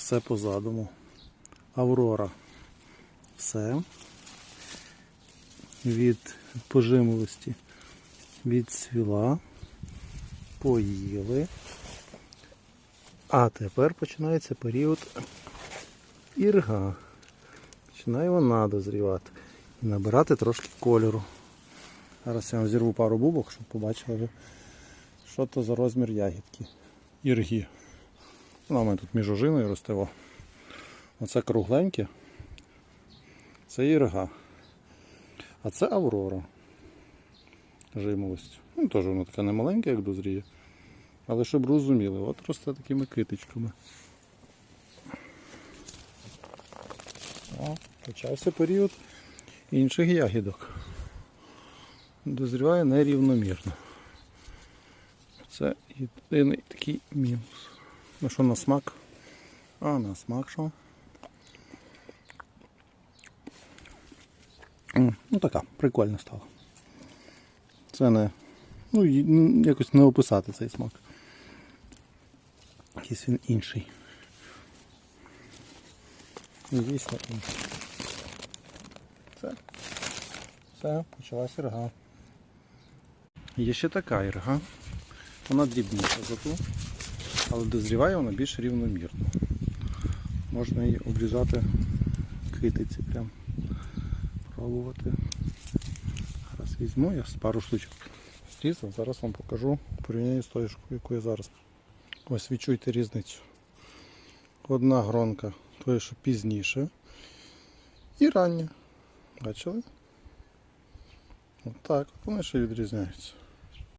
все по задуму. Аврора. Все. Від пожимолості відцвіла. Поїли. А тепер починається період ірга. Починає вона дозрівати і набирати трошки кольору. Зараз я вам зірву пару бубок, щоб побачили, що то за розмір ягідки. Ірги. Вона в мене тут між ожиною росте. Оце кругленьке. Це ірга. А це Аврора. Жимолость. Ну, теж вона така не маленька, як дозріє. Але щоб розуміли, от росте такими китичками. О, почався період інших ягідок. Дозріває нерівномірно. Це єдиний такий мінус. Ну що на смак? А на смак що? Ну така, прикольна стала. Це не. Ну, якось не описати цей смак. Якийсь він інший. Дійсно інший. Це. Все, почалася ірга. Є ще така ірга. Вона дрібніша за ту, але дозріває вона більш рівномірно. Можна її обрізати китиці прям. Пробувати. Зараз візьму, я пару штучок зрізав, зараз вам покажу в порівнянні з тою, яку я зараз. Ось відчуйте різницю. Одна гронка, тої, що пізніше. І рання. Бачили? Отак, от вони ще відрізняються.